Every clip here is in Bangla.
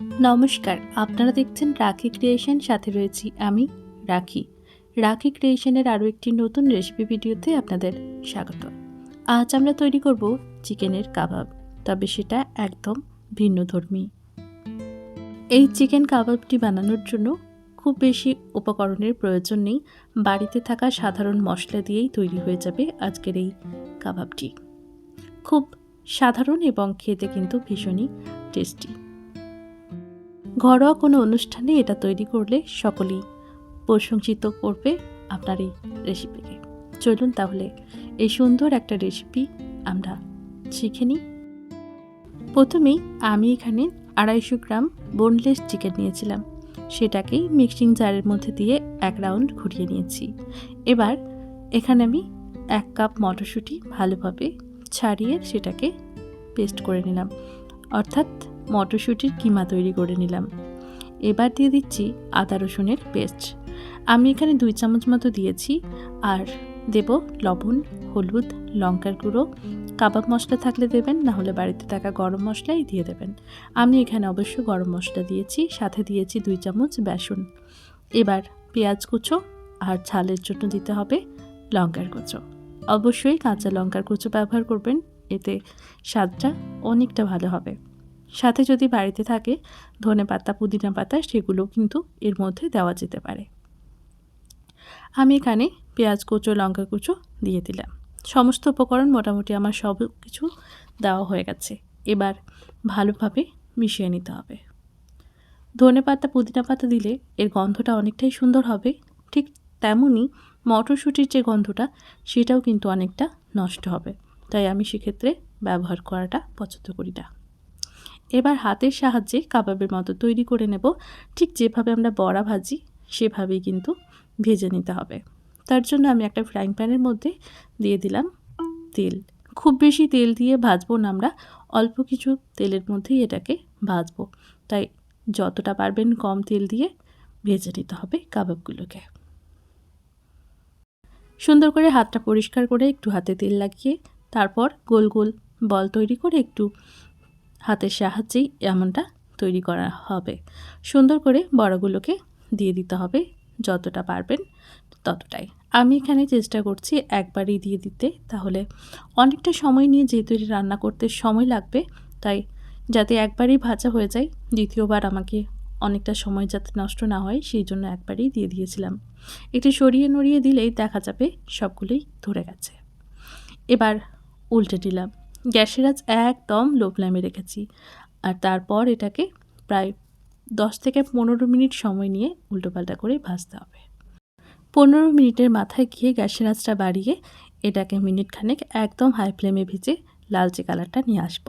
নমস্কার, আপনারা দেখছেন রাখি ক্রিয়েশন, সাথে রয়েছি আমি, রাখি। রাখি ক্রিয়েশনের আরও একটি নতুন রেসিপি ভিডিওতে আপনাদের স্বাগত। আজ আমরা তৈরি করব চিকেনের কাবাব, তবে সেটা একদম ভিন্নধর্মী এই চিকেন কাবাবটি বানানোর জন্য খুব বেশি উপকরণের প্রয়োজন নেই, বাড়িতে থাকা সাধারণ মশলা দিয়েই তৈরি হয়ে যাবে আজকের এই কাবাবটি। খুব সাধারণ এবং খেতে কিন্তু ভীষণই টেস্টি। ঘরোয়া কোনো অনুষ্ঠানে এটা তৈরি করলে সকলেই প্রশংসিত করবে আপনার এই রেসিপিকে চলুন তাহলে এই সুন্দর একটা রেসিপি আমরা শিখে নিই। প্রথমেই আমি এখানে আড়াইশো গ্রাম বোনলেস চিকেন নিয়েছিলাম। সেটাকেই মিক্সিং জারের মধ্যে দিয়ে এক রাউন্ড ঘুরিয়ে নিয়েছি। এবার এখানে আমি এক কাপ মটরশুঁটি ভালোভাবে ছাড়িয়ে সেটাকে পেস্ট করে নিলাম। অর্থাৎ মটরশুঁটির কিমা তৈরি করে নিলাম। এবার দিয়ে দিচ্ছি আদা রসুনের পেস্ট। আমি এখানে দুই চামচ মতো দিয়েছি আর দেব লবণ, হলুদ, লঙ্কার গুঁড়ো। কাবাব মশলা থাকলে দেবেন, না হলে বাড়িতে থাকা গরম মশলাই দিয়ে দেবেন। আমি এখানে অবশ্য গরম মশলা দিয়েছি, সাথে দিয়েছি দুই চামচ বেসন। এবার পেঁয়াজ কুচো আর ঝালের জন্য দিতে হবে লঙ্কার কুচো। অবশ্যই কাঁচা লঙ্কার কুচো ব্যবহার করবেন, এতে স্বাদটা অনেকটা ভালো হবে। সাথে যদি বাড়িতে থাকে, ধনে পাতা, পুদিনা পাতা, সেগুলো কিন্তু এর মধ্যে দেওয়া যেতে পারে। আমি এখানে পেঁয়াজ, কুচো, লঙ্কা কুচো দিয়ে দিলাম। সমস্ত উপকরণ মোটামুটি আমার সব কিছু দেওয়া হয়ে গেছে। এবার ভালোভাবে মিশিয়ে নিতে হবে। ধনে পাতা, পুদিনা পাতা দিলে এর গন্ধটা অনেকটাই সুন্দর হবে। ঠিক তেমনই মটরশুঁটির যে গন্ধটা, সেটাও কিন্তু অনেকটা নষ্ট হবে। তাই আমি সেক্ষেত্রে ব্যবহার করাটা পছন্দ করি না। এবার হাতের সাহায্যে কাবাবের মতো তৈরি করে নেব। ঠিক যেভাবে আমরা বড়া ভাজি, সেভাবেই কিন্তু ভেজে নিতে হবে। তার জন্য আমি একটা ফ্রাইং প্যানের মধ্যে দিয়ে দিলাম তেল। খুব বেশি তেল দিয়ে ভাজবো না আমরা, অল্প কিছু তেলের মধ্যেই এটাকে ভাজবো। তাই যতটা পারবেন কম তেল দিয়ে ভেজে নিতে হবে কাবাবগুলোকে। সুন্দর করে হাতটা পরিষ্কার করে একটু হাতে তেল লাগিয়ে তারপর গোল গোল বল তৈরি করে একটু হাতের সাহায্যেই এমনটা তৈরি করা হবে। সুন্দর করে বড়গুলোকে দিয়ে দিতে হবে যতটা পারবেন ততটাই। আমি এখানে চেষ্টা করছি একবারই দিয়ে দিতে, তাহলে অনেকটা সময় নিয়ে যেহেতু এটি রান্না করতে সময় লাগবে, তাই যাতে একবারই ভাজা হয়ে যায়, দ্বিতীয়বার আমাকে অনেকটা সময় যাতে নষ্ট না হয়, সেই জন্য একবারই দিয়ে দিয়েছিলাম। এটি সরিয়ে নড়িয়ে দিলেই দেখা যাবে সবগুলোই ধরে গেছে। এবার উল্টে দিলাম। গ্যাসের আজ একদম লো ফ্লেমে রেখেছি। আর তারপর এটাকে প্রায় দশ থেকে পনেরো মিনিট সময় নিয়ে উল্টোপাল্টা করে ভাজতে হবে। পনেরো মিনিটের মাথায় গিয়ে গ্যাসের আঁচটা বাড়িয়ে এটাকে মিনিট খানেক একদম হাই ফ্লেমে ভেজে লালচে কালারটা নিয়ে আসব।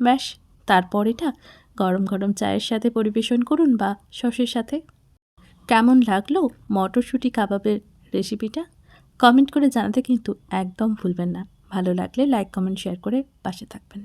ব্যাস, তারপর এটা গরম গরম চায়ের সাথে পরিবেশন করুন বা সসের সাথে। কেমন লাগল মটরশুঁটি কাবাবের রেসিপিটা কমেন্ট করে জানাতে কিন্তু একদম ভুলবেন না। ভালো লাগলে লাইক কমেন্ট শেয়ার করে পাশে থাকবেন।